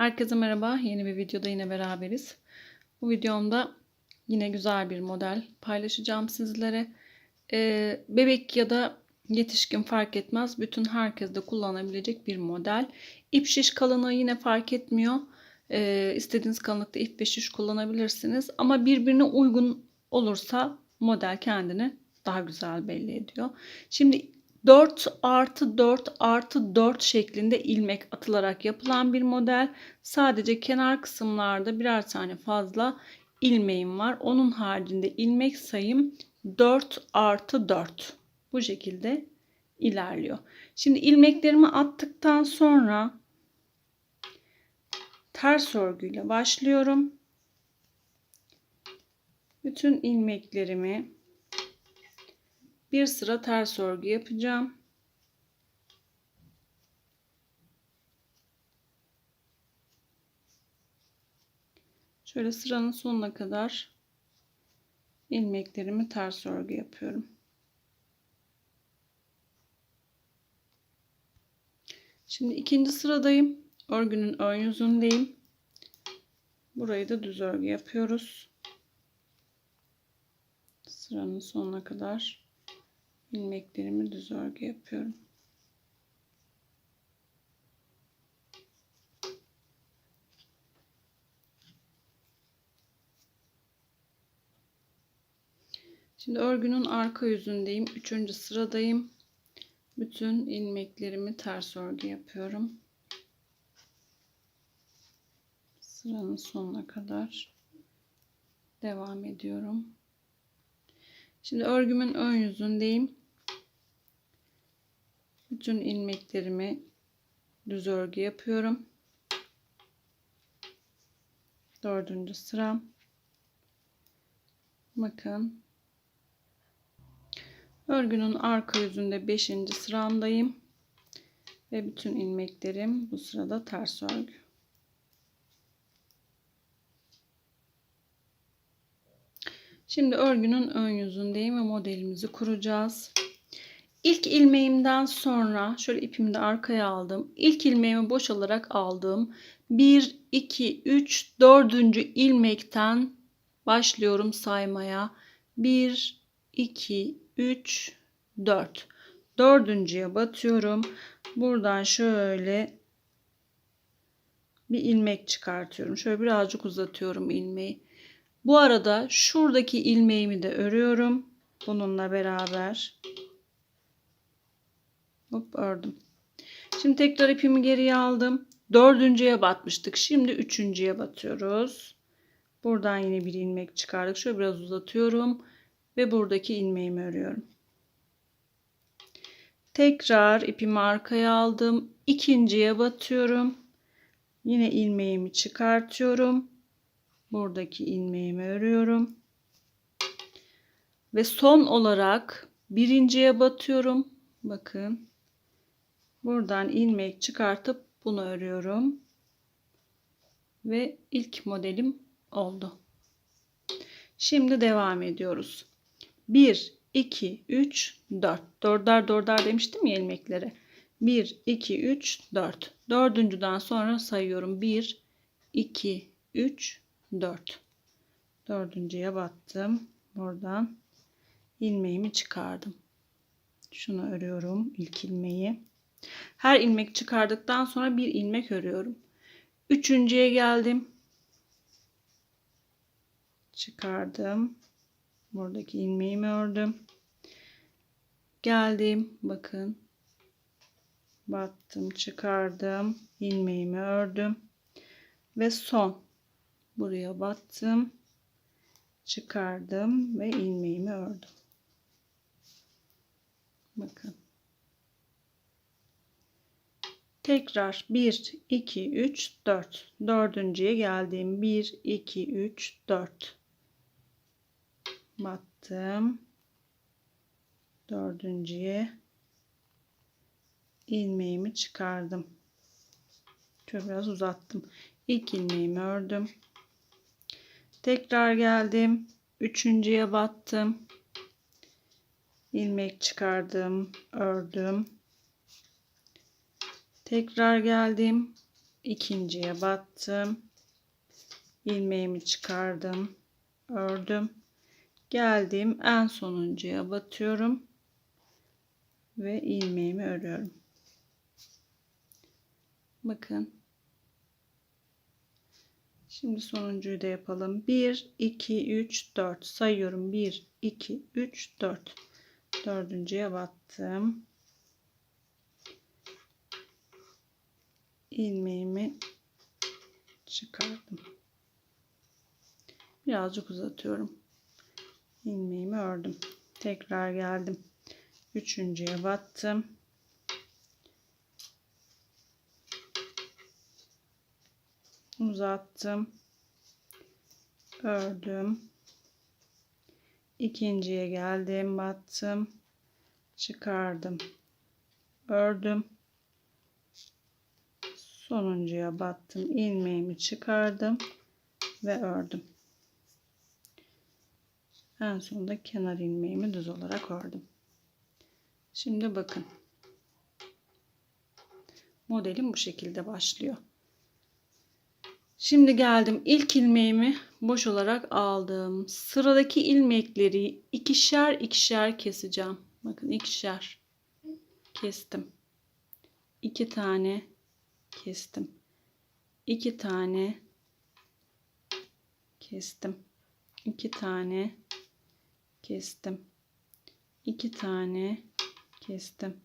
Herkese merhaba. Yeni bir videoda yine beraberiz. Bu videomda yine güzel bir model paylaşacağım sizlere. Ee, bebek ya da yetişkin fark etmez. Bütün herkes de kullanabilecek bir model. İp şiş kalınlığı yine fark etmiyor. Ee, istediğiniz kalınlıkta ip ve şiş kullanabilirsiniz. Ama birbirine uygun olursa model kendini daha güzel belli ediyor. Şimdi 4 artı 4 artı 4 şeklinde ilmek atılarak yapılan bir model. Sadece kenar kısımlarda birer tane fazla ilmeğim var. Onun haricinde ilmek sayım 4 artı 4. Bu şekilde ilerliyor. Şimdi ilmeklerimi attıktan sonra ters örgüyle başlıyorum. Bütün ilmeklerimi bir sıra ters örgü yapacağım. Şöyle sıranın sonuna kadar ilmeklerimi ters örgü yapıyorum. Şimdi ikinci sıradayım. Örgünün ön yüzündeyim. Burayı da düz örgü yapıyoruz. Sıranın sonuna kadar ilmeklerimi düz örgü yapıyorum. Şimdi örgünün arka yüzündeyim. Üçüncü sıradayım. Bütün ilmeklerimi ters örgü yapıyorum. Sıranın sonuna kadar devam ediyorum. Şimdi örgümün ön yüzündeyim. Bütün ilmeklerimi düz örgü yapıyorum. Dördüncü sıram. Bakın. Örgünün arka yüzünde beşinci sıramdayım. Ve bütün ilmeklerim bu sırada ters örgü. Şimdi örgünün ön yüzündeyim ve modelimizi kuracağız. İlk ilmeğimden sonra şöyle ipimi de arkaya aldım. İlk ilmeğimi boş alarak aldım. 1, 2, 3, 4. ilmekten başlıyorum saymaya. 1, 2, 3, 4. Dördüncüye batıyorum. Buradan şöyle bir ilmek çıkartıyorum. Şöyle birazcık uzatıyorum ilmeği. Bu arada şuradaki ilmeğimi de örüyorum. Bununla beraber. Hop ördüm. Şimdi tekrar ipimi geriye aldım. Dördüncüye batmıştık. Şimdi üçüncüye batıyoruz. Buradan yine bir ilmek çıkardık. Şöyle biraz uzatıyorum. Ve buradaki ilmeğimi örüyorum. Tekrar ipimi arkaya aldım. İkinciye batıyorum. Yine ilmeğimi çıkartıyorum. Buradaki ilmeğimi örüyorum. Ve son olarak birinciye batıyorum. Bakın. Buradan ilmek çıkartıp bunu örüyorum. Ve ilk modelim oldu. Şimdi devam ediyoruz. 1, 2, 3, 4. Dörder dörder demiştim ya ilmeklere. 1, 2, 3, 4. Dördüncüden sonra sayıyorum. 1, 2, 3, 4. Dördüncüye battım. Buradan ilmeğimi çıkardım. Şunu örüyorum ilk ilmeği. Her ilmek çıkardıktan sonra bir ilmek örüyorum. Üçüncüye geldim. Çıkardım. Buradaki ilmeğimi ördüm. Geldim. Bakın. Battım, çıkardım. ilmeğimi ördüm. Ve son. Buraya battım. Çıkardım ve ilmeğimi ördüm. Bakın. Tekrar 1, 2, 3, 4. Dördüncüye geldim. 1, 2, 3, 4. Battım. Dördüncüye ilmeğimi çıkardım. Şöyle biraz uzattım. İlk ilmeğimi ördüm. Tekrar geldim. Üçüncüye battım. ilmek çıkardım. Ördüm. Tekrar geldim. ikinciye battım. ilmeğimi çıkardım. Ördüm. Geldim en sonuncuya batıyorum ve ilmeğimi örüyorum. Bakın. Şimdi sonuncuyu da yapalım. 1 2 3 4 sayıyorum. 1 2 3 4. Dördüncüye battım. İlmeğimi çıkardım. Birazcık uzatıyorum. ilmeğimi ördüm. Tekrar geldim. Üçüncüye battım. Uzattım. Ördüm. İkinciye geldim. Battım. Çıkardım. Ördüm. Sonuncuya battım. ilmeğimi çıkardım. Ve ördüm. En sonunda kenar ilmeğimi düz olarak ördüm. Şimdi bakın. Modelim bu şekilde başlıyor. Şimdi geldim ilk ilmeğimi boş olarak aldım. Sıradaki ilmekleri ikişer ikişer keseceğim. Bakın ikişer kestim. İki tane kestim. İki tane kestim. İki tane kestim. İki tane kestim.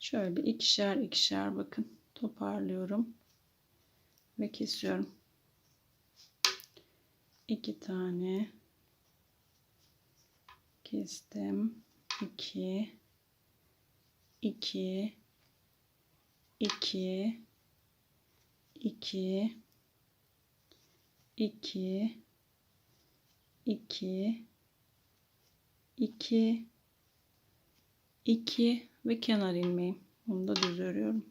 Şöyle ikişer ikişer bakın toparlıyorum ve kesiyorum. İki tane kestim. İki, iki, iki, iki, iki, iki, iki, iki ve kenar ilmeğim. Bunu da düz örüyorum.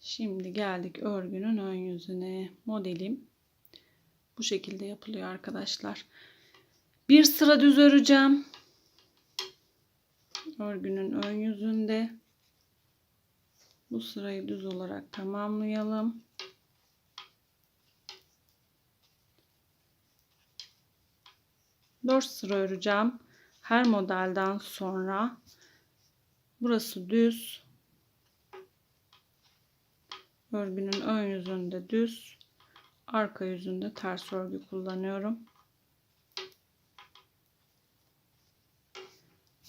Şimdi geldik örgünün ön yüzüne. Modelim bu şekilde yapılıyor arkadaşlar. Bir sıra düz öreceğim. Örgünün ön yüzünde. Bu sırayı düz olarak tamamlayalım. Dört sıra öreceğim. Her modelden sonra burası düz. Örgünün ön yüzünde düz, arka yüzünde ters örgü kullanıyorum.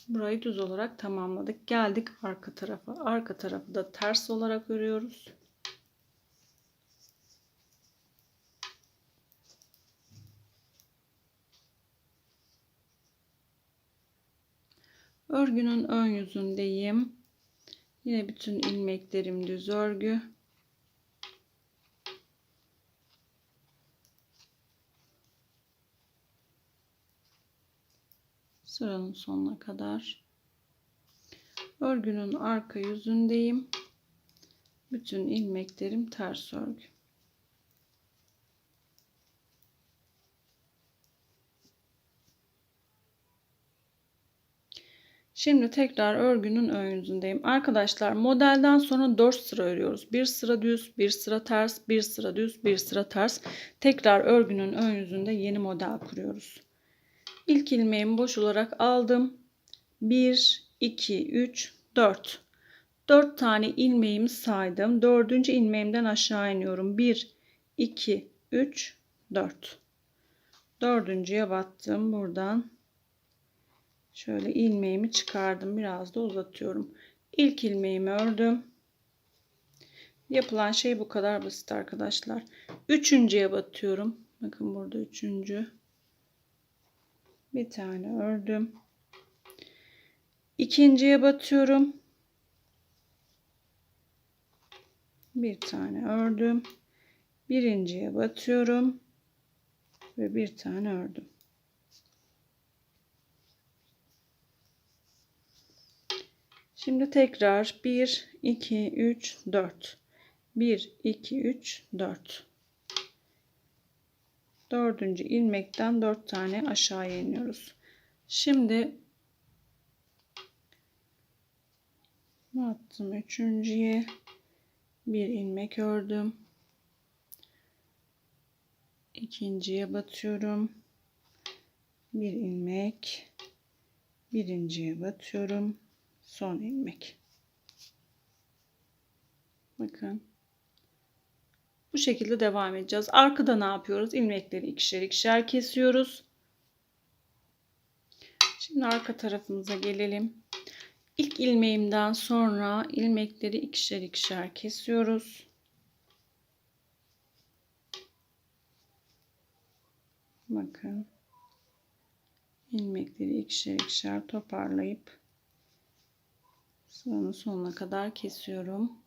Burayı düz olarak tamamladık. Geldik arka tarafa. Arka tarafı da ters olarak örüyoruz. Örgünün ön yüzündeyim. Yine bütün ilmeklerim düz örgü. Sıranın sonuna kadar örgünün arka yüzündeyim bütün ilmeklerim ters örgü Şimdi tekrar örgünün ön yüzündeyim. Arkadaşlar modelden sonra 4 sıra örüyoruz. Bir sıra düz, bir sıra ters, bir sıra düz, bir sıra ters. Tekrar örgünün ön yüzünde yeni model kuruyoruz. İlk ilmeğimi boş olarak aldım. 1, 2, 3, 4. 4 tane ilmeğimi saydım. Dördüncü ilmeğimden aşağı iniyorum. 1, 2, 3, 4. Dördüncüye battım. Buradan şöyle ilmeğimi çıkardım. Biraz da uzatıyorum. İlk ilmeğimi ördüm. Yapılan şey bu kadar basit arkadaşlar. Üçüncüye batıyorum. Bakın burada üçüncü bir tane ördüm. İkinciye batıyorum. Bir tane ördüm. Birinciye batıyorum ve bir tane ördüm. Şimdi tekrar 1 2 3 4 1 2 3 4 dördüncü ilmekten dört tane aşağıya iniyoruz. Şimdi attım üçüncüye Bir ilmek ördüm. İkinciye batıyorum. Bir ilmek. Birinciye batıyorum. Son ilmek. Bakın. Bu şekilde devam edeceğiz. Arkada ne yapıyoruz? İlmekleri ikişer ikişer kesiyoruz. Şimdi arka tarafımıza gelelim. İlk ilmeğimden sonra ilmekleri ikişer ikişer kesiyoruz. Bakın. ilmekleri ikişer ikişer toparlayıp sıranın sonuna kadar kesiyorum.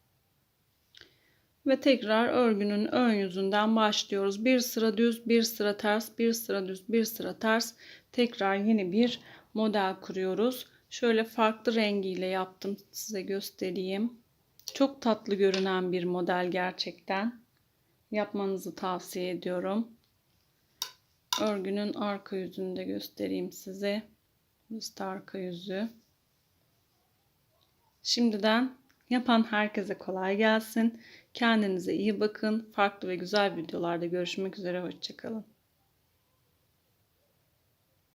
Ve tekrar örgünün ön yüzünden başlıyoruz. Bir sıra düz, bir sıra ters, bir sıra düz, bir sıra ters. Tekrar yeni bir model kuruyoruz. Şöyle farklı rengiyle yaptım. Size göstereyim. Çok tatlı görünen bir model gerçekten. Yapmanızı tavsiye ediyorum. Örgünün arka yüzünü de göstereyim size. Burası arka yüzü. Şimdiden yapan herkese kolay gelsin. Kendinize iyi bakın. Farklı ve güzel videolarda görüşmek üzere. Hoşçakalın.